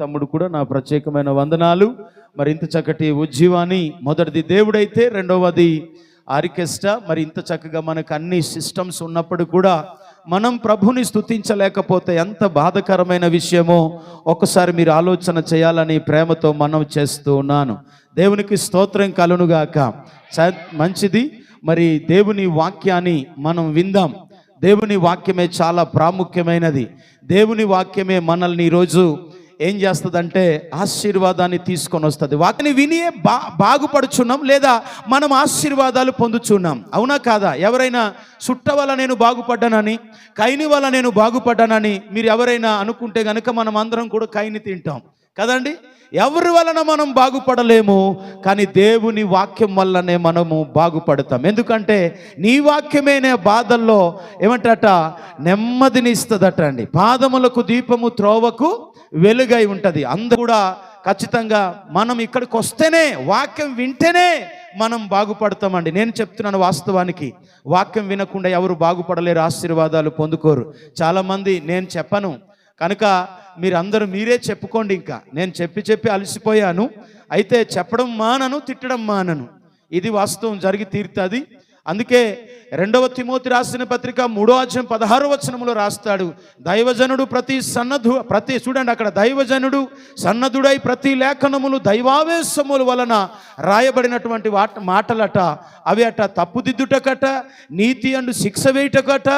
తమ్ముడు కూడా నా ప్రత్యేకమైన వందనాలు. మరి ఇంత చక్కటి ఉజ్జీవాన్ని మొదటిది దేవుడైతే రెండవది ఆర్కెస్ట్రా మరి ఇంత చక్కగా మనకు అన్ని సిస్టమ్స్ ఉన్నప్పుడు కూడా మనం ప్రభుని స్థుతించలేకపోతే ఎంత బాధకరమైన విషయమో ఒకసారి మీరు ఆలోచన చేయాలని ప్రేమతో మనం చేస్తూ ఉన్నాను. దేవునికి స్తోత్రం కలునుగాక. చ- మంచిది. మరి దేవుని వాక్యాన్ని మనం విందాం. దేవుని వాక్యమే చాలా ప్రాముఖ్యమైనది. దేవుని వాక్యమే మనల్ని ఈరోజు ఏం చేస్తుందంటే ఆశీర్వాదాన్ని తీసుకొని వస్తుంది. వాటిని విని బా బాగుపడుచున్నాం లేదా మనం ఆశీర్వాదాలు పొందుచున్నాం? అవునా కాదా? ఎవరైనా చుట్ట వల్ల నేను బాగుపడ్డానని కైని వల్ల నేను బాగుపడ్డానని మీరు ఎవరైనా అనుకుంటే కనుక మనం అందరం కూడా కైని తింటాం. కదండి? ఎవరి వలన మనం బాగుపడలేము? కానీ దేవుని వాక్యం వల్లనే మనము బాగుపడతాం. ఎందుకంటే నీ వాక్యమేనే బాధల్లో ఏమంటట నెమ్మదిని ఇస్తుందట అండి. పాదములకు దీపము త్రోవకు వెలుగై ఉంటుంది. అందరూ కూడా ఖచ్చితంగా మనం ఇక్కడికి వస్తేనే వాక్యం వింటేనే మనం బాగుపడతామండి. నేను చెప్తున్నాను వాస్తవానికి. వాక్యం వినకుండా ఎవరు బాగుపడలేరు ఆశీర్వాదాలు పొందుకోరు. చాలామంది నేను చెప్పను. కనుక మీరందరూ మీరే చెప్పుకోండి ఇంకా. నేను చెప్పి చెప్పి అలసిపోయాను. అయితే చెప్పడం మానను తిట్టడం మానను. ఇది వాస్తవం జరిగి తీరుతుంది. అందుకే రెండవ తిమోతి రాసిన పత్రిక మూడో అధ్యాయం పదహారు వచనములో రాస్తాడు. దైవజనుడు ప్రతి సన్నధు ప్రతి చూడండి అక్కడ దైవజనుడు సన్నధుడై ప్రతి లేఖనములు దైవావేశముల వలన రాయబడినటువంటి వాట మాటలట అవి అట తప్పుదిద్దుటకట నీతి అండు శిక్ష వేయుటకట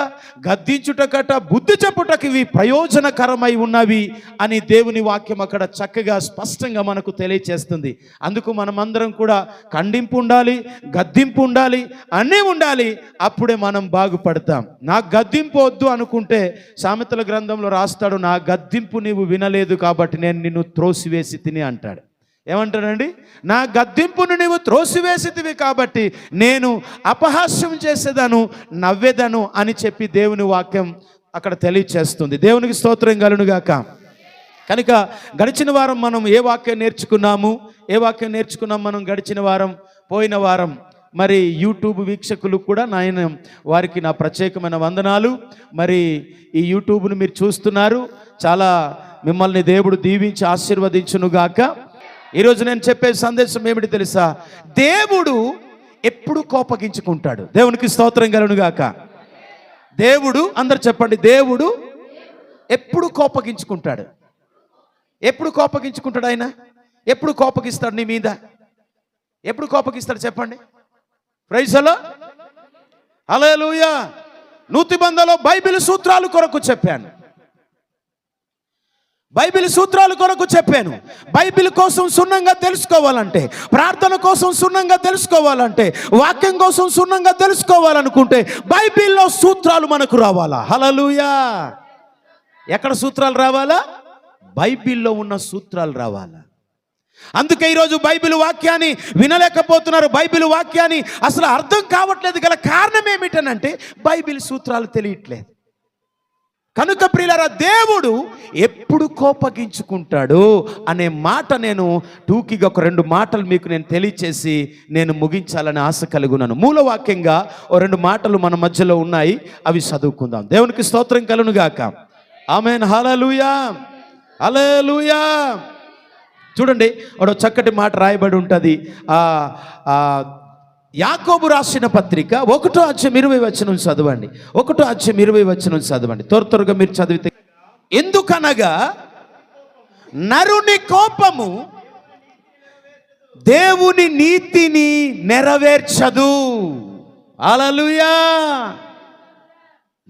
గద్దించుటకట బుద్ధి చెప్పుటకు ఇవి ప్రయోజనకరమై ఉన్నవి అని దేవుని వాక్యం అక్కడ చక్కగా స్పష్టంగా మనకు తెలియచేస్తుంది. అందుకు మనమందరం కూడా ఖండింపు ఉండాలి గద్దింపు ఉండాలి అన్ని ఉండాలి. అప్పుడే మనం బాగుపడతాం. నా గద్దింపు వద్దు అనుకుంటే సామెతల గ్రంథంలో రాస్తాడు నా గద్దింపు నీవు వినలేదు కాబట్టి నేను నిన్ను త్రోసివేసి తిని అంటాడు. ఏమంటాడండి? నా గద్దింపును నీవు త్రోసివేసితివి కాబట్టి నేను అపహాస్యం చేసేదను నవ్వేదను అని చెప్పి దేవుని వాక్యం అక్కడ తెలియచేస్తుంది. దేవునికి స్తోత్రం కలునుగాక కనుక గడిచిన వారం మనం ఏ వాక్యం నేర్చుకున్నాము? ఏ వాక్యం నేర్చుకున్నాం మనం గడిచిన వారం? పోయిన వారం. మరి యూట్యూబ్ వీక్షకులు కూడా నాయన వారికి నా ప్రత్యేకమైన వందనాలు. మరి ఈ యూట్యూబ్ను మీరు చూస్తున్నారు. చాలా మిమ్మల్ని దేవుడు దీవించి ఆశీర్వదించునుగాక ఈరోజు నేను చెప్పే సందేశం ఏమిటి తెలుసా? దేవుడు ఎప్పుడు కోపగించుకుంటాడు. దేవునికి స్తోత్రం కలునుగాక దేవుడు అందరు చెప్పండి దేవుడు ఎప్పుడు కోపగించుకుంటాడు? ఎప్పుడు కోపగించుకుంటాడు ఆయన? ఎప్పుడు కోపగిస్తాడు నీ మీద? ఎప్పుడు కోపగిస్తాడు చెప్పండి? ప్రైజలో అలయలుయా నూతిబంధలో బైబిల్ సూత్రాలు కొరకు చెప్పాను. బైబిల్ సూత్రాలు కొరకు చెప్పాను. బైబిల్ కోసం సున్నంగా తెలుసుకోవాలంటే ప్రార్థన కోసం సున్నంగా తెలుసుకోవాలంటే వాక్యం కోసం సున్నంగా తెలుసుకోవాలనుకుంటే బైబిల్లో సూత్రాలు మనకు రావాలా? హలలుయా ఎక్కడ సూత్రాలు రావాలా? బైబిల్లో ఉన్న సూత్రాలు రావాలా? అందుకే ఈరోజు బైబిల్ వాక్యాన్ని వినలేకపోతున్నారు. బైబిల్ వాక్యాన్ని అసలు అర్థం కావట్లేదు. గల కారణం ఏమిటనంటే బైబిల్ సూత్రాలు తెలియట్లేదు. కనుక ప్రియులరా దేవుడు ఎప్పుడు కోపగించుకుంటాడు అనే మాట నేను టూకీగా ఒక రెండు మాటలు మీకు నేను తెలియచేసి నేను ముగించాలని ఆశ కలుగున్నాను మూలవాక్యంగా ఓ రెండు మాటలు మన మధ్యలో ఉన్నాయి. అవి చదువుకుందాం. దేవునికి స్తోత్రం కలునుగాక ఆమెన్. హలలుయా హలలుయా చూడండి ఒక చక్కటి మాట రాయబడి ఉంటుంది. ఆ యాకోబు రాసిన పత్రిక ఒకటో అధ్యాయం ఇరవై వచ్చిన చదవండి. ఒకటో అధ్యాయం ఇరవై వచ్చిన చదవండి. త్వర త్వరగా మీరు చదివితే ఎందుకనగా నరుని కోపము దేవుని నీతిని నెరవేర్చదు. అలలుయా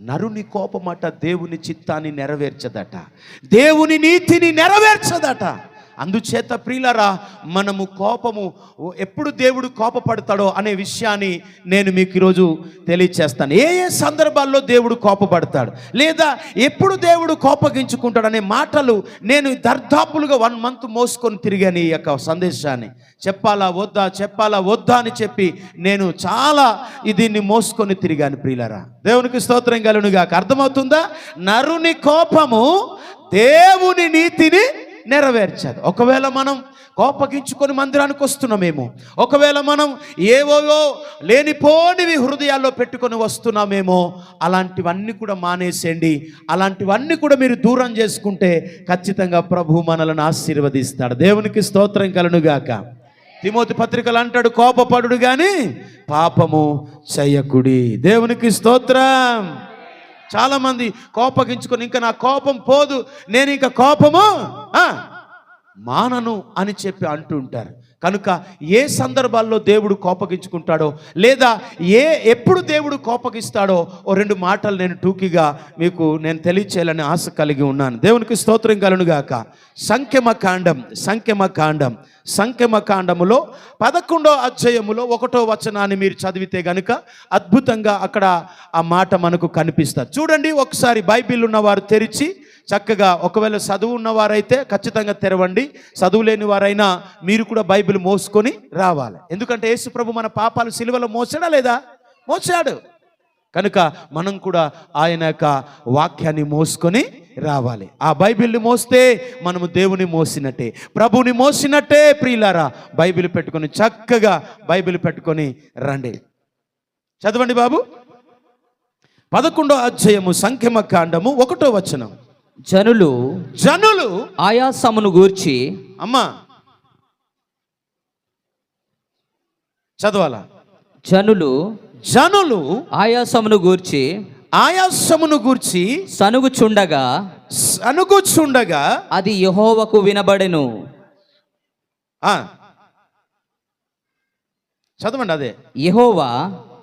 నరుని కోపమట దేవుని చిత్తాన్ని నెరవేర్చదట. దేవుని నీతిని నెరవేర్చదట. అందుచేత ప్రియులరా మనము కోపము ఎప్పుడు దేవుడు కోపపడతాడో అనే విషయాన్ని నేను మీకు ఈరోజు తెలియచేస్తాను. ఏ ఏ సందర్భాల్లో దేవుడు కోపపడతాడు? లేదా ఎప్పుడు దేవుడు కోపగించుకుంటాడు అనే మాటలు నేను దర్దాపులుగా వన్ మంత్ మోసుకొని తిరిగాను ఈ యొక్క సందేశాన్ని. చెప్పాలా వద్దా? చెప్పాలా వద్దా అని చెప్పి నేను చాలా దీన్ని మోసుకొని తిరిగాను ప్రియులరా. దేవునికి స్తోత్రం కలునుగాక అర్థమవుతుందా? నరుని కోపము దేవుని నీతిని నెరవేర్చదు ఒకవేళ మనం కోపగించుకొని మందిరానికి వస్తున్నామేమో ఒకవేళ మనం ఏవోవో లేనిపోనివి హృదయాల్లో పెట్టుకొని వస్తున్నామేమో అలాంటివన్నీ కూడా మానేసేయండి. అలాంటివన్నీ కూడా మీరు దూరం చేసుకుంటే ఖచ్చితంగా ప్రభు మనలను ఆశీర్వదిస్తాడు. దేవునికి స్తోత్రం కలనుగాక తిమోతి పత్రికలు అంటాడు కోపపడుడు కానీ పాపము చేయకుడి. దేవునికి స్తోత్రం. చాలామంది కోపగించుకొని ఇంకా నా కోపం పోదు నేను ఇంకా కోపము మానను అని చెప్పి అంటుంటారు కనుక ఏ సందర్భాల్లో దేవుడు కోపగించుకుంటాడో లేదా ఏ ఎప్పుడు దేవుడు కోపగిస్తాడో ఓ రెండు మాటలు నేను టూకీగా మీకు నేను తెలియచేయాలని ఆశ కలిగి ఉన్నాను. దేవునికి స్తోత్రం కలునుగాక సంఖ్యమ కాండం సంఖ్యమ కాండం సంఖ్యమ కాండములో పదకొండో అధ్యాయములో ఒకటో వచనాన్ని మీరు చదివితే గనుక అద్భుతంగా అక్కడ ఆ మాట మనకు కనిపిస్తుంది. చూడండి ఒకసారి బైబిల్ ఉన్నవారు తెరిచి చక్కగా ఒకవేళ చదువు ఉన్నవారైతే ఖచ్చితంగా తెరవండి. చదువు లేని వారైనా మీరు కూడా బైబిల్ మోసుకొని రావాలి. ఎందుకంటే యేసుప్రభు మన పాపాలు సిలువలో మోసాడా లేదా? మోసాడు. కనుక మనం కూడా ఆయన యొక్క వాక్యాన్ని మోసుకొని రావాలి. ఆ బైబిల్ని మోస్తే మనము దేవుని మోసినట్టే. ప్రభుని మోసినట్టే ప్రియులారా బైబిల్ పెట్టుకొని చక్కగా బైబిల్ పెట్టుకొని రండి. చదవండి బాబు. పదకొండో అధ్యాయము సంఖ్యమ కాండము ఒకటో వచనం. జనులు జనులు ఆయాసమును గూర్చి అమ్మా చదవాలా? జనులు జనులు ఆయాసమును గూర్చి ఆయాసమును గూర్చి సనుగుచుండగా అనుకూర్చుండగా అది యెహోవాకు వినబడెను. ఆ, చదవండి అదే. యెహోవా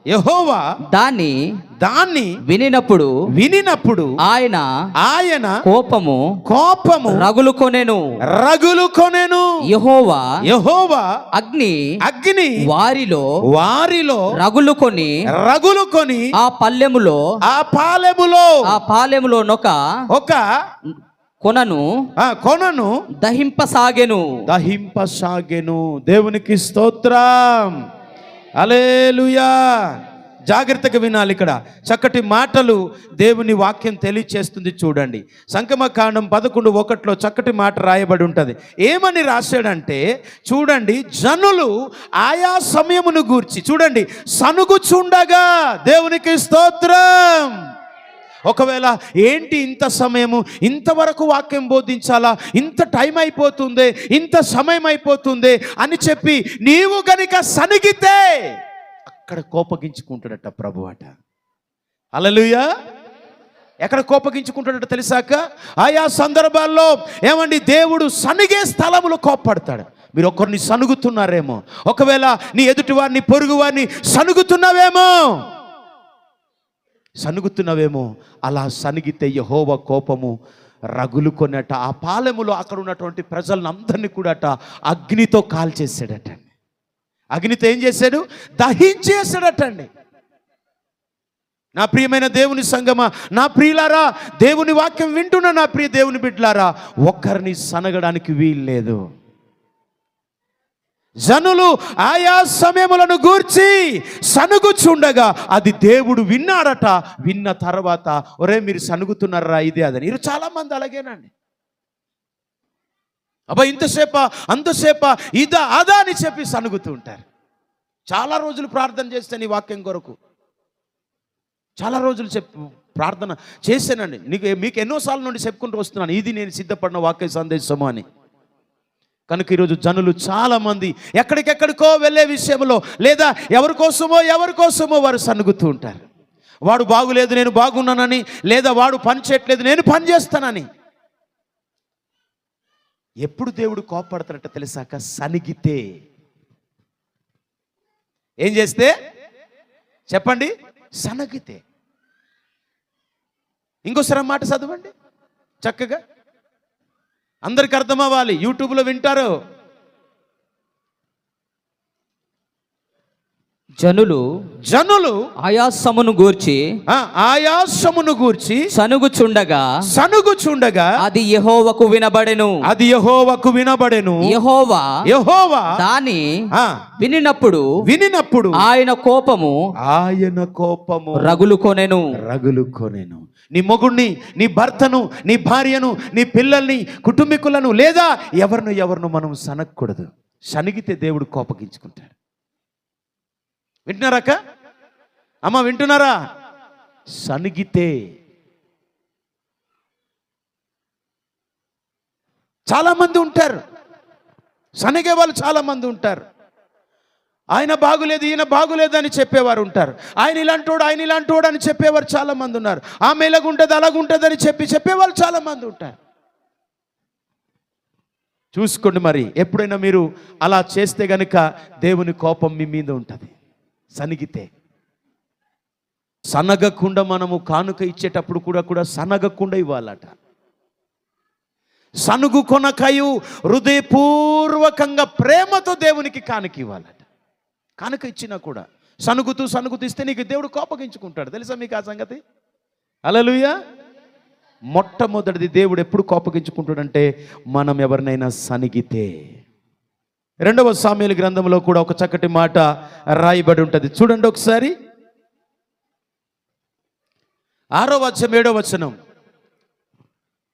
యహోవా దాన్ని దాన్ని వినినప్పుడు వినినప్పుడు ఆయన ఆయన కోపము కోపము రగులు కొనెను రగులు కొనెను యెహోవా యహోవా అగ్ని అగ్ని వారిలో వారిలో రగులు కొని రగులు కొని ఆ పల్లెములో ఆ పాలెములో ఆ పాలెములో నొక ఒక కొనను ఆ కొనను దహింపసాగెను. దహింపసాగెను. దేవునికి స్తోత్రం. అలేలుయా జాగ్రత్తగా వినాలి ఇక్కడ. చక్కటి మాటలు దేవుని వాక్యం తెలియచేస్తుంది చూడండి. సంకమకాండం పదకొండు ఒకటిలో చక్కటి మాట రాయబడి ఉంటుంది. ఏమని రాశాడంటే చూడండి జనులు ఆయా సమయమును గూర్చి చూడండి సనుగుచుండగా దేవునికి స్తోత్రం. ఒకవేళ ఏంటి ఇంత సమయము? ఇంతవరకు వాక్యం బోధించాలా? ఇంత టైం అయిపోతుంది? ఇంత సమయం అయిపోతుంది? అని చెప్పి నీవు గనుక సనిగితే అక్కడ కోపగించుకుంటాడట ప్రభు అట. అలలుయా ఎక్కడ కోపగించుకుంటాడట తెలిసాక? ఆయా సందర్భాల్లో ఏమండి? దేవుడు సనిగే స్థలంలో కోప్పడతాడు. మీరు ఒకరిని సనుగుతున్నారేమో. ఒకవేళ నీ ఎదుటివారిని పొరుగువారిని సనుగుతున్నావేమో? సనుగుతున్నవేమో? అలా సనిగితే యహోవ కోపము రగులు కొన్నట ఆ పాలెములో అక్కడ ఉన్నటువంటి ప్రజలను అందరినీ కూడా అట అగ్నితో కాల్చేసాడటండి అగ్నితో ఏం చేశాడు? దహించేసాడటండి నా ప్రియమైన దేవుని సంగమా నా ప్రియులారా దేవుని వాక్యం వింటున్న నా ప్రియ దేవుని బిడ్డలారా ఒక్కరిని సనగడానికి వీల్లేదు జనులు ఆయా సమయములను గూర్చి సనుగుచుండగా అది దేవుడు విన్నాడట విన్న తర్వాత ఒరే మీరు సనుగుతున్నారా ఇదే అదని. మీరు చాలామంది అలాగేనండి. అబ్బా ఇంతసేపా అంతసేపా ఇదా అదా అని చెప్పి సనుగుతూ ఉంటారు. చాలా రోజులు ప్రార్థన చేస్తే నీ వాక్యం కొరకు. చాలా రోజులు చెప్పు ప్రార్థన చేశానండి నీకు మీకు ఎన్నోసార్లు నుండి చెప్పుకుంటూ వస్తున్నాను. ఇది నేను సిద్ధపడిన వాక్య సందేశము అని. కనుక ఈరోజు జనులు చాలా మంది ఎక్కడికెక్కడికో వెళ్ళే విషయంలో లేదా ఎవరి కోసమో ఎవరి కోసమో వారు సనుగుతూ ఉంటారు. వాడు బాగులేదు నేను బాగున్నానని లేదా వాడు పని చేయట్లేదు నేను పని చేస్తానని. ఎప్పుడు దేవుడు కోపడతాడట తెలిసాక సనిగితే. ఏం చేస్తే? చెప్పండి. సనగితే. ఇంకోసారి మాట చదవండి. చక్కగా. అందరికి అర్థం అవ్వాలి. యూట్యూబ్లో వింటారు. జనులు జనులు ఆయాసమును గూర్చి ఆ, ఆయాసమును గూర్చి సనుగుచుండగా సనుగుచుండగా అది యెహోవాకు వినబడెను. అది యహోవకు వినబడెను. యెహోవా యహోవా దాని ఆ, వినినప్పుడు వినినప్పుడు ఆయన కోపము ఆయన కోపము రగులు కొనెను. రగులు కొనెను. నీ మొగుణ్ణి నీ భర్తను నీ భార్యను నీ పిల్లల్ని కుటుంబీకులను లేదా ఎవరిను ఎవరిను మనం సనగకూడదు. సనిగితే దేవుడు కోపగించుకుంటాడు. వింటున్నారాక అమ్మ వింటున్నారా? సనిగితే చాలామంది ఉంటారు. సనిగే వాళ్ళు చాలామంది ఉంటారు. ఆయన బాగులేదు ఈయన బాగులేదు అని చెప్పేవారు ఉంటారు. ఆయన ఇలాంటోడు ఆయన ఇలాంటోడు అని చెప్పేవారు చాలామంది ఉన్నారు. ఆమె ఇలాగుంటుంది అలాగుంటుంది అని చెప్పి చెప్పేవాళ్ళు చాలామంది ఉంటారు. చూసుకోండి మరి ఎప్పుడైనా మీరు అలా చేస్తే గనుక దేవుని కోపం మీ మీద ఉంటుంది. సనిగితే. సనగకుండా మనము కానుక ఇచ్చేటప్పుడు కూడా కూడా సనగకుండా ఇవ్వాలట. సనుగు కొనకయు హృదయపూర్వకంగా ప్రేమతో దేవునికి కానుక ఇవ్వాలట. కానుక ఇచ్చినా కూడా సనుగుతూ సనుగుతూ ఇస్తే నీకు దేవుడు కోపగించుకుంటాడు. తెలుసా మీకు ఆ సంగతి? అలలుయా మొట్టమొదటిది దేవుడు ఎప్పుడు కోపగించుకుంటాడంటే మనం ఎవరినైనా సనిగితే. రెండవ సామ్యుల గ్రంథంలో కూడా ఒక చక్కటి మాట రాయబడి ఉంటుంది. చూడండి ఒకసారి. ఆరో వచనం ఏడో వచనం.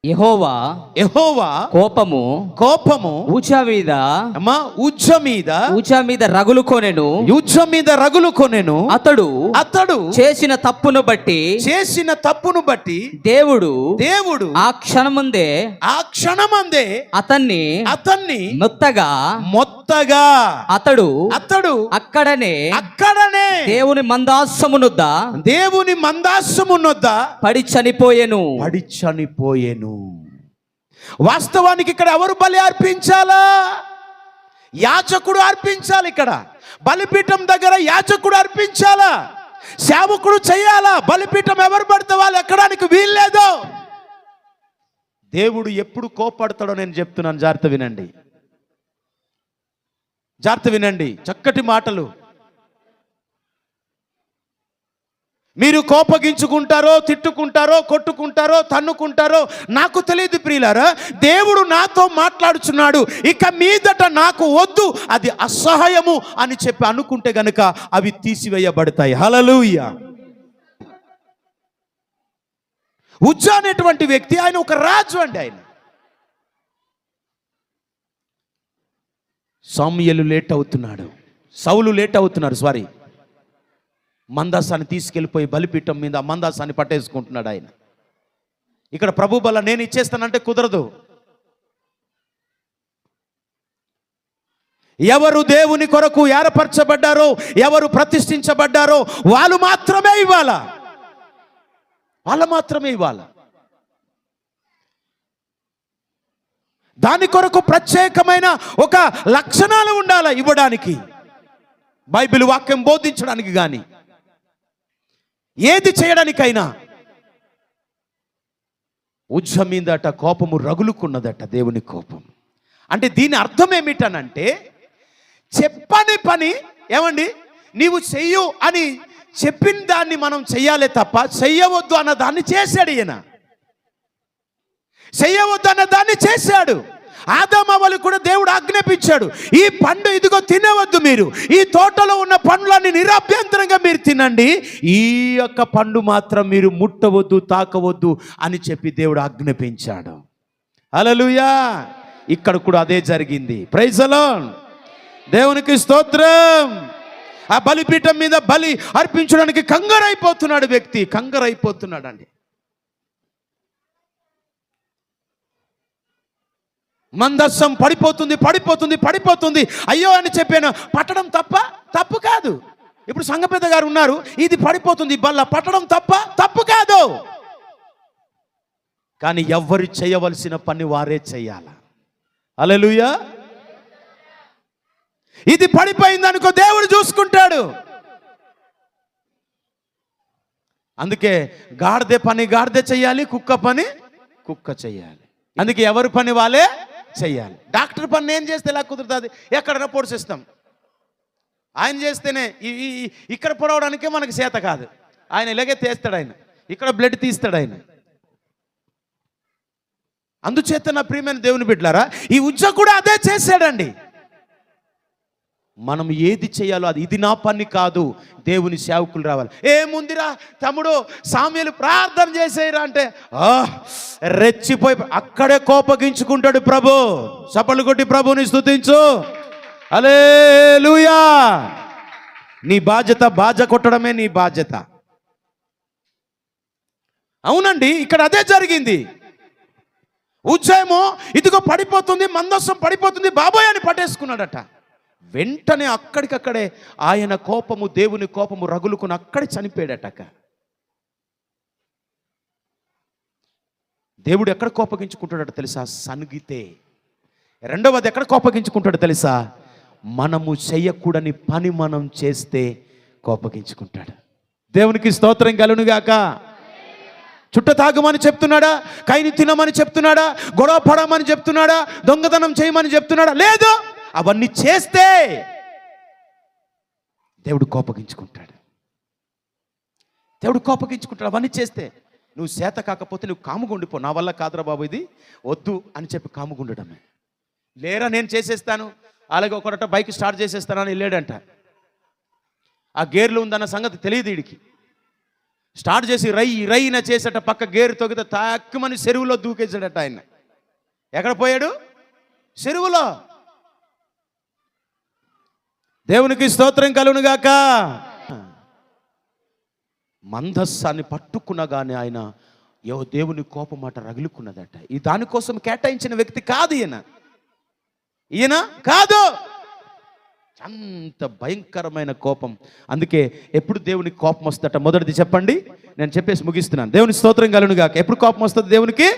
యెహోవా యెహోవా కోపము కోపము ఊచా మీద అమ్మా ఉజ్జ మీద ఊచా మీద రగులు కొనెను. యుద్ధ మీద రగులు కొనెను. అతడు అతడు చేసిన తప్పును బట్టి చేసిన తప్పును బట్టి దేవుడు దేవుడు ఆ క్షణముందే ఆ క్షణమందే అతన్ని అతన్ని మెత్తగా మొత్తగా అతడు అతడు అక్కడనే అక్కడనే దేవుని మందాసమునుద్ద దేవుని మందాసమున్నొద్ద పడి చనిపోయెను. పడి చనిపోయేను. వాస్తవానికి ఇక్కడ ఎవరు బలి అర్పించాలా? యాచకుడు అర్పించాలి ఇక్కడ. బలిపీఠం దగ్గర యాచకుడు అర్పించాలా? సేవకుడు చేయాలా? బలిపీఠం ఎవరు పడితే వాళ్ళు ఎక్కడానికి వీల్లేదు? దేవుడు ఎప్పుడు కోపడతాడో నేను చెప్తున్నాను జాగ్రత్త వినండి. జాగ్రత్త వినండి. చక్కటి మాటలు. మీరు కోపగించుకుంటారో తిట్టుకుంటారో కొట్టుకుంటారో తన్నుకుంటారో నాకు తెలియదు ప్రియులారా. దేవుడు నాతో మాట్లాడుచున్నాడు. ఇక మీదట నాకు వద్దు అది అసహాయము అని చెప్పి అనుకుంటే గనుక అవి తీసివేయబడతాయి. హలలుయ ఉజ్జా అనేటువంటి వ్యక్తి ఆయన ఒక రాజు అండి ఆయన. సామ్యలు లేట్ అవుతున్నాడు. సౌలు లేట్ అవుతున్నారు సారీ. మందాసాన్ని తీసుకెళ్ళిపోయి బలిపీఠం మీద ఆ మందాసాన్ని పట్టేసుకుంటున్నాడు ఆయన. ఇక్కడ ప్రభు బల నేను ఇచ్చేస్తానంటే కుదరదు. ఎవరు దేవుని కొరకు ఏర్పరచబడ్డారో ఎవరు ప్రతిష్ఠించబడ్డారో వాళ్ళు మాత్రమే ఇవ్వాల. వాళ్ళు మాత్రమే ఇవ్వాల. దాని కొరకు ప్రత్యేకమైన ఒక లక్షణాలు ఉండాలి ఇవ్వడానికి. బైబిల్ వాక్యం బోధించడానికి కానీ ఏది చేయడానికైనా. ఉజ్జ మీదట కోపము రగులుకున్నదట దేవుని కోపం. అంటే దీని అర్థం ఏమిటనంటే చెప్పని పని ఏమండి? నీవు చెయ్యు అని చెప్పిన దాన్ని మనం చెయ్యాలి తప్ప చెయ్యవద్దు అన్న దాన్ని చేశాడు ఈయన. చెయ్యవద్దు అన్న దాన్ని చేశాడు. ఆదామవలు కూడా దేవుడు ఆజ్ఞాపించాడు. ఈ పండు ఇదిగో తినవద్దు మీరు. ఈ తోటలో ఉన్న పండ్లన్నీ నిరభ్యంతరంగా మీరు తినండి. ఈ యొక్క పండు మాత్రం మీరు ముట్టవద్దు తాకవద్దు అని చెప్పి దేవుడు ఆజ్ఞాపించాడు. అలలుయా ఇక్కడ కూడా అదే జరిగింది. ప్రైజలో దేవునికి స్తోత్రం. ఆ బలిపీఠం మీద బలి అర్పించడానికి కంగారైపోతున్నాడు వ్యక్తి. కంగారైపోతున్నాడు అండి మందస్సం పడిపోతుంది పడిపోతుంది పడిపోతుంది. అయ్యో అని చెప్పాను. పట్టడం తప్ప తప్పు కాదు. ఇప్పుడు సంగపెద్ద గారు ఉన్నారు. ఇది పడిపోతుంది. బల్ల పట్టడం తప్ప తప్పు కాదు. కానీ ఎవ్వరు చేయవలసిన పని వారే చేయాల? అలెలుయా ఇది పడిపోయింది అనుకో దేవుడు చూసుకుంటాడు. అందుకే గాడిదే పని గాడిదే చెయ్యాలి కుక్క పని కుక్క చేయాలి. అందుకే ఎవరి పని వాళ్ళే? చేయాలి. డాక్టర్ పని నేను చేస్తే ఎలా కుదురుతుంది? ఎక్కడైనా పొడిసిస్తాం ఆయన చేస్తేనే ఇక్కడ పొడవడానికే మనకు చేత కాదు. ఆయన ఇలాగే తీస్తాడు ఆయన. ఇక్కడ బ్లడ్ తీస్తాడు ఆయన. అందుచేత నా ప్రియమైన దేవుని బిడ్డలారా ఈ ఉజ్జ కూడా అదే చేశాడండి. మనం ఏది చేయాలో అది ఇది నా పని కాదు. దేవుని సేవకులు రావాలి. ఏముందిరా తమ్ముడు సామ్యులు ప్రార్థన చేసేయరా అంటే "ఆ, రెచ్చిపోయి అక్కడే కోపగించుకుంటాడు ప్రభు. చప్పలు కొట్టి ప్రభుని స్తుతించు. అలే నీ బాధ్యత బాజ కొట్టడమే నీ బాధ్యత. అవునండి ఇక్కడ అదే జరిగింది. ఉజ్జయము ఇదిగో పడిపోతుంది మందస్సం పడిపోతుంది బాబోయ్ అని పట్టేసుకున్నాడట. వెంటనే అక్కడికక్కడే ఆయన కోపము దేవుని కోపము రగులుకుని అక్కడే చనిపోయాడటక. దేవుడు ఎక్కడ కోపగించుకుంటాడట తెలుసా? సనుగితే రెండవది ఎక్కడ కోపగించుకుంటాడో తెలుసా? మనము చెయ్యకూడని పని మనం చేస్తే కోపగించుకుంటాడు. దేవునికి స్తోత్రం కలునుగాక చుట్ట తాగమని చెప్తున్నాడా? కైని తినమని చెప్తున్నాడా? గొడవ పడమని చెప్తున్నాడా? దొంగతనం చేయమని చెప్తున్నాడా? లేదు! అవన్నీ చేస్తే దేవుడు కోపగించుకుంటాడు. దేవుడు కోపగించుకుంటాడు అవన్నీ చేస్తే. నువ్వు చేత కాకపోతే నువ్వు కాముగుండిపో. నా వల్ల కాదురా బాబు ఇది. వద్దు అని చెప్పి కాముగుండడమే. లేరా నేను చేసేస్తాను. అలాగే ఒకడట బైక్ స్టార్ట్ చేసేస్తానని వెళ్ళాడంట. ఆ గేర్లు ఉందన్న సంగతి తెలియదు వీడికి స్టార్ట్ చేసి రై రైన చేసేట పక్క గేరు తొగితే తక్కువని చెరువులో దూకేసాడట ఆయన. ఎక్కడ పోయాడు? చెరువులో. దేవునికి స్తోత్రం కలుగునుగాక. మందస్సాన్ని పట్టుకున్నగానే ఆయన యో దేవుని కోపం మాట రగులుకున్నదట. ఈ దానికోసం కేటాయించిన వ్యక్తి కాదు ఈయన. ఈయన కాదు. అంత భయంకరమైన కోపం. అందుకే ఎప్పుడు దేవునికి కోపం వస్తుందట? మొదటిది చెప్పండి. నేను చెప్పేసి ముగిస్తున్నాను. దేవుని స్తోత్రం కలును గాక ఎప్పుడు కోపం వస్తుంది దేవునికి?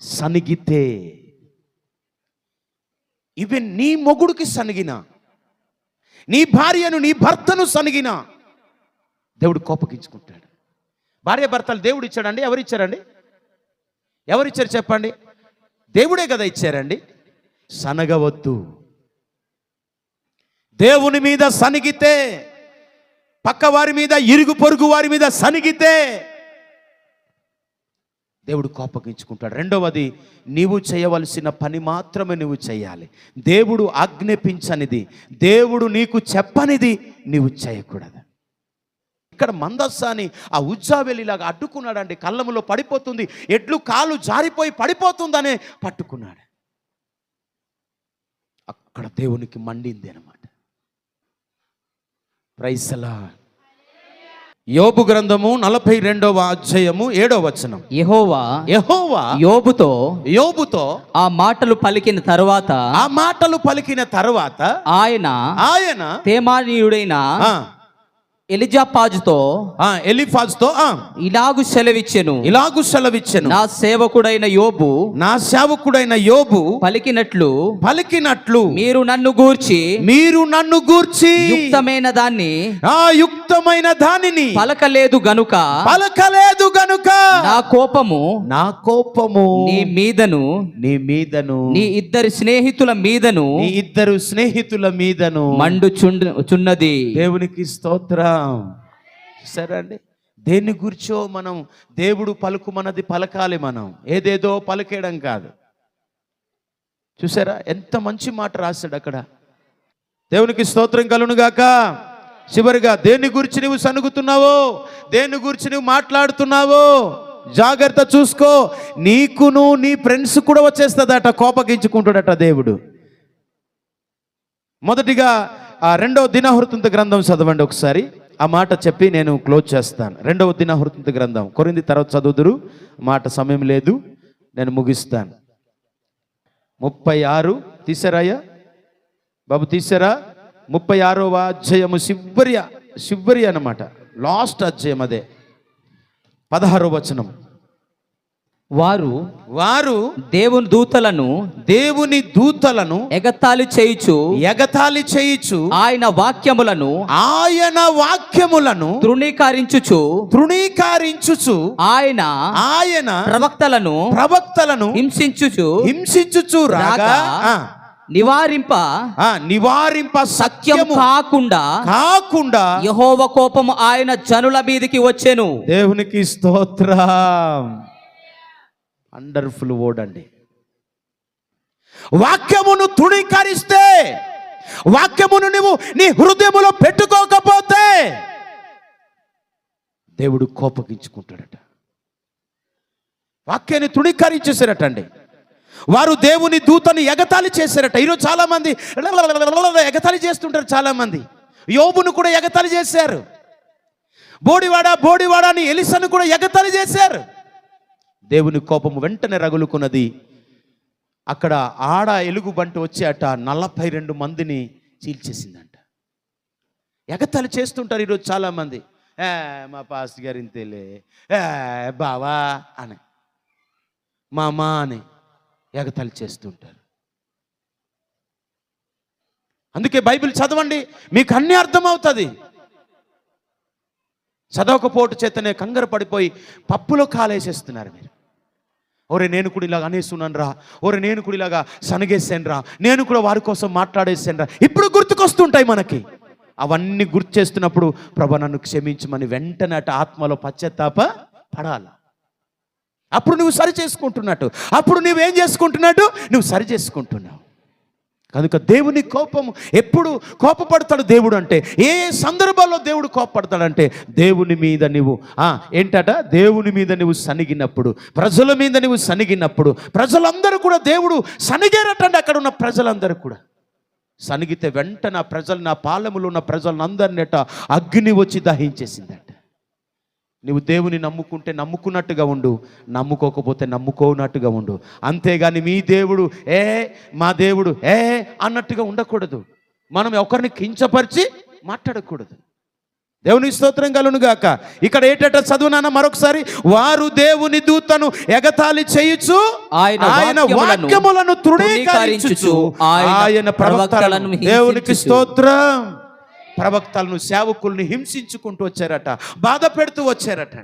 సనిగితే. ఇవి నీ మొగుడికి సనిగినా. నీ భార్యను నీ భర్తను సనిగిన దేవుడు కోపగించుకుంటాడు. భార్య భర్తలు దేవుడు ఇచ్చాడండి ఎవరు ఇచ్చారండి? ఎవరు ఇచ్చారు చెప్పండి? దేవుడే కదా ఇచ్చారండి. సనగవద్దు. దేవుని మీద సనిగితే పక్క వారి మీద ఇరుగు పొరుగు వారి మీద సనిగితే దేవుడు కోపగించుకుంటాడు. రెండవది నీవు చేయవలసిన పని మాత్రమే నువ్వు చేయాలి. దేవుడు ఆజ్ఞాపించనిది దేవుడు నీకు చెప్పనిది నీవు చేయకూడదు. ఇక్కడ మందస్సాని ఆ ఉజ్జావెలిలాగా అడ్డుకున్నాడండి కళ్ళములో పడిపోతుంది ఎడ్లు కాలు జారిపోయి పడిపోతుందనే పట్టుకున్నాడు. అక్కడ దేవునికి మండింది అనమాట ప్రైసలా యోబు గ్రంథము నలభై రెండవ అధ్యాయము ఏడవ వచనం. యెహోవా యెహోవా యోబుతో యోబుతో ఆ మాటలు పలికిన తరువాత ఆ మాటలు పలికిన తర్వాత ఆయన ఆయన తేమానీయుడైన ఎలిజాపాజుతో ఆ, ఎలిఫాజ్తో ఆ, ఇలాగు సెలవిచ్చెను. ఇలాగు సెలవిచ్చెను. నా సేవకుడైన యోబు నా సేవకుడైన యోబు పలికినట్లు పలికినట్లు మీరు నన్ను గూర్చి మీరు నన్ను గూర్చి యుక్తమైన దాన్ని ఆ యుక్తమైన దానిని పలకలేదు గనుక పలకలేదు గనుక నా కోపము నా కోపము నీ మీదను నీ మీదను నీ ఇద్దరి స్నేహితుల మీదను నీ ఇద్దరు స్నేహితుల మీదను మండు చుండు చున్నది. దేవునికి స్తోత్రం. సరే అండి. దేన్ని గురించో మనం దేవుడు పలుకుమన్నది పలకాలి మనం. ఏదేదో పలికేయడం కాదు. చూసారా? ఎంత మంచి మాట రాశాడు అక్కడ. దేవునికి స్తోత్రం కలునుగాక చివరిగా దేని గురించి నువ్వు సనుగుతున్నావో దేని గురించి నువ్వు మాట్లాడుతున్నావో జాగ్రత్త చూసుకో. నీకును నీ ఫ్రెండ్స్ కూడా వచ్చేస్తుందట కోపగించుకుంటాడట దేవుడు. మొదటిగా ఆ రెండవ దినహృతంత గ్రంథం చదవండి ఒకసారి. ఆ మాట చెప్పి నేను క్లోజ్ చేస్తాను. రెండవ దినహృతంత గ్రంథం. కొరింది తర్వాత చదువుదురు. మాట సమయం లేదు. నేను ముగిస్తాను. ముప్పై ఆరు తీసారాయ్యా బాబు తీసారా? ముప్పై ఆరవ అధ్యాయము శివర్య శివర్య అన్నమాట. లాస్ట్ అధ్యాయం అదే. పదహారో వచనం. వారు వారు దేవుని దూతలను దేవుని దూతలను ఎగతాళి చేయుచు ఎగతాళి చేయిచు ఆయన వాక్యములను ఆయన వాక్యములను తృణీకరించుచు తృణీకరించుచు ఆయన ఆయన ప్రవక్తలను ప్రవక్తలను హింసించుచు హింసించుచు రాగా నివారింప నివారింప సత్యం సత్యము కాకుండా కాకుండా యహోవ కోపము ఆయన జనుల మీదికి వచ్చెను. దేవునికి స్తోత్రం. అండర్ఫుల్ వర్డ్ అండి. వాక్యమును తృణీకరిస్తే వాక్యమును నువ్వు నీ హృదయములో పెట్టుకోకపోతే దేవుడు కోపగించుకుంటాడట. వాక్యాన్ని తృణీకరించేసారటండి వారు దేవుని దూతని ఎగతాళి చేశారట. ఈరోజు చాలామంది ఎగతాళి చేస్తుంటారు చాలామంది. యోబును కూడా ఎగతాళి చేశారు. బోడివాడ బోడివాడ అని ఎలిసను కూడా ఎగతాళి చేశారు. దేవుని కోపము వెంటనే రగులుకున్నది. అక్కడ ఆడ ఎలుగుబంటి వచ్చి అట నలభై రెండు మందిని చీల్చేసిందంట. ఎగతాళి చేస్తుంటారు ఈరోజు చాలామంది. ఏ మా పాస్ట్ గారు ఇంతేలే. ఏ బావా అని. మా అమ్మా అని ఎగతాళి చేస్తుంటారు. అందుకే బైబిల్ చదవండి మీకు అన్ని అర్థమవుతుంది. చదవకపోటు చేతనే కంగారు పడిపోయి పప్పులో కాలేసేస్తున్నారు మీరు. ఓరే నేను కూడా ఇలాగ అనేస్తున్నాను రా ఓరే నేను కూడా ఇలాగా సనగేసాను రా నేను కూడా వారి కోసం మాట్లాడేసాను రా ఇప్పుడు గుర్తుకొస్తుంటాయి మనకి. అవన్నీ గుర్తు చేస్తున్నప్పుడు ప్రభ నన్ను క్షమించమని వెంటనే అటు ఆత్మలో పశ్చాత్తాప పడాలి? అప్పుడు నువ్వు సరి చేసుకుంటున్నట్టు. అప్పుడు నువ్వేం చేసుకుంటున్నట్టు? నువ్వు సరి చేసుకుంటున్నావు. కనుక దేవుని కోపము ఎప్పుడు కోపపడతాడు దేవుడు అంటే? ఏ సందర్భాల్లో దేవుడు కోపపడతాడంటే దేవుని మీద నువ్వు ఏంటట? దేవుని మీద నువ్వు సనిగినప్పుడు ప్రజల మీద నువ్వు సనిగినప్పుడు ప్రజలందరూ కూడా దేవుడు సనిగేరటండి అక్కడ ఉన్న ప్రజలందరూ కూడా. సనిగితే వెంట నా ప్రజలు నా పాలెములో ఉన్న ప్రజలందరినట అగ్ని వచ్చి దహించేసిందట. నువ్వు దేవుని నమ్ముకుంటే నమ్ముకున్నట్టుగా ఉండు నమ్ముకోకపోతే నమ్ముకోనట్టుగా ఉండు. అంతేగాని మీ దేవుడు ఏ మా దేవుడు ఏ అన్నట్టుగా ఉండకూడదు. మనం ఒకరిని కించపరిచి మాట్లాడకూడదు. దేవుని స్తోత్రం కలును గాక. ఇక్కడ ఏటట చదువునాన్న మరొకసారి వారు దేవుని దూతను ఎగతాళి చేయుచు ఆయన ఆయన వాక్యములను తృణీకరించుచు ఆయన ప్రవక్తలను దేవునికి. స్తోత్రం. ప్రవక్తలను సేవకుల్ని హింసించుకుంటూ వచ్చారట బాధ పెడుతూ వచ్చారట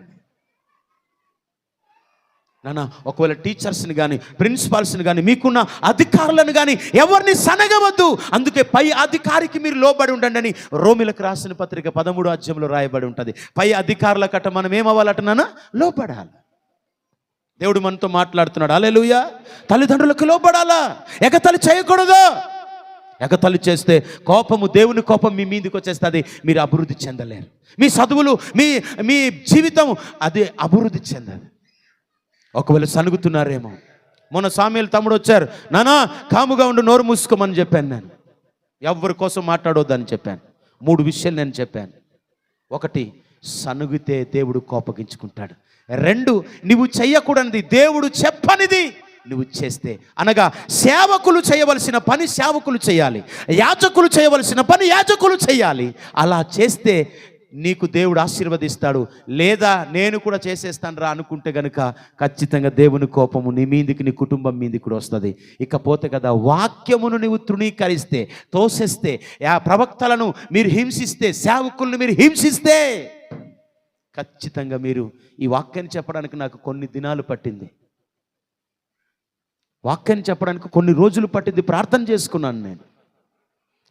నాన్న ఒకవేళ టీచర్స్ని కానీ ప్రిన్సిపాల్స్ని కానీ మీకున్న అధికారులను కానీ ఎవరిని సనగవద్దు. అందుకే పై అధికారికి మీరు లోబడి ఉండండి అని రోమిలకు రాసిన పత్రిక పదమూడు అధ్యయంలో రాయబడి ఉంటుంది. పై అధికారుల కట్ట మనం ఏమవ్వాలట నాన్న? లోపడాలి దేవుడు మనతో మాట్లాడుతున్నాడు. అలెలుయ తల్లిదండ్రులకు లోపడాలా ఎగతలి చేయకూడదు. ఎగతలు చేస్తే కోపము దేవుని కోపం మీ మీదకి వచ్చేస్తుంది మీరు అభివృద్ధి చెందలేరు. మీ చదువులు మీ మీ జీవితం అది అభివృద్ధి చెందదు. ఒకవేళ సనుగుతున్నారేమో. మొన్న సామ్యులు తమ్ముడు వచ్చారు నానా కాముగా ఉండి నోరు మూసుకోమని చెప్పాను నేను. ఎవరి కోసం మాట్లాడొద్దని చెప్పాను. మూడు విషయాలు నేను చెప్పాను. ఒకటి సనుగితే దేవుడు కోపగించుకుంటాడు. రెండు నువ్వు చెయ్యకూడనిది దేవుడు చెప్పనిది. నువ్వు చేస్తే. అనగా సేవకులు చేయవలసిన పని సేవకులు చేయాలి. యాచకులు చేయవలసిన పని యాచకులు చేయాలి. అలా చేస్తే నీకు దేవుడు ఆశీర్వదిస్తాడు. లేదా నేను కూడా చేసేస్తాను రా అనుకుంటే గనుక ఖచ్చితంగా దేవుని కోపము నీ మీదికి నీ కుటుంబం మీదికి కూడా వస్తుంది. ఇకపోతే కదా వాక్యమును నీవు తృణీకరిస్తే తోసేస్తే ఆ ప్రవక్తలను మీరు హింసిస్తే సేవకులను మీరు హింసిస్తే ఖచ్చితంగా మీరు ఈ వాక్యాన్ని చెప్పడానికి నాకు కొన్ని దినాలు పట్టింది. వాక్యాన్ని చెప్పడానికి కొన్ని రోజులు పట్టింది ప్రార్థన చేసుకున్నాను నేను.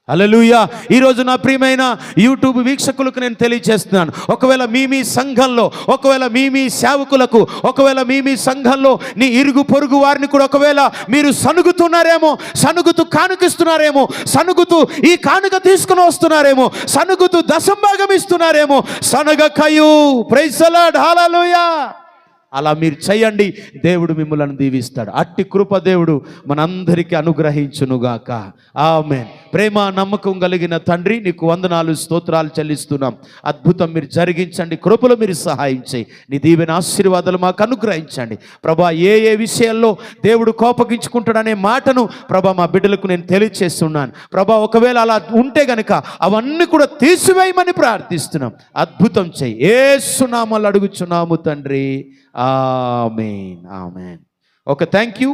అలలుయ ఈరోజు నా ప్రియమైన యూట్యూబ్ వీక్షకులకు నేను తెలియజేస్తున్నాను. ఒకవేళ మీ మీ సంఘంలో ఒకవేళ మీ మీ సేవకులకు ఒకవేళ మీ మీ సంఘంలో నీ ఇరుగు పొరుగు వారిని కూడా ఒకవేళ మీరు సనుగుతున్నారేమో సనుగుతూ కానుకిస్తున్నారేమో సనుగుతూ ఈ కానుక తీసుకుని వస్తున్నారేమో సనుగుతూ దశంభాగం ఇస్తున్నారేమో సనగకయు. ప్రైసలాడ్ హాలలుయా అలా మీరు చేయండి. దేవుడు మిమ్మల్ని దీవిస్తాడు. అట్టి కృప దేవుడు మనందరికీ అనుగ్రహించునుగాక. ఆమె ప్రేమ నమ్మకం కలిగిన తండ్రి నీకు వందనాలు స్తోత్రాలు చెల్లిస్తున్నాం. అద్భుతం మీరు జరిగించండి. కృపలు మీరు సహాయం చేయి. నీ దీవెన ఆశీర్వాదాలు మాకు అనుగ్రహించండి. ప్రభా ఏ ఏ విషయాల్లో దేవుడు కోపగించుకుంటాడనే మాటను ప్రభా మా బిడ్డలకు నేను తెలియచేస్తున్నాను. ప్రభా ఒకవేళ అలా ఉంటే గనక అవన్నీ కూడా తీసివేయమని ప్రార్థిస్తున్నాం. అద్భుతం చేయి. ఏ సునామాలు అడుగుచున్నాము తండ్రి. Amen amen okay thank you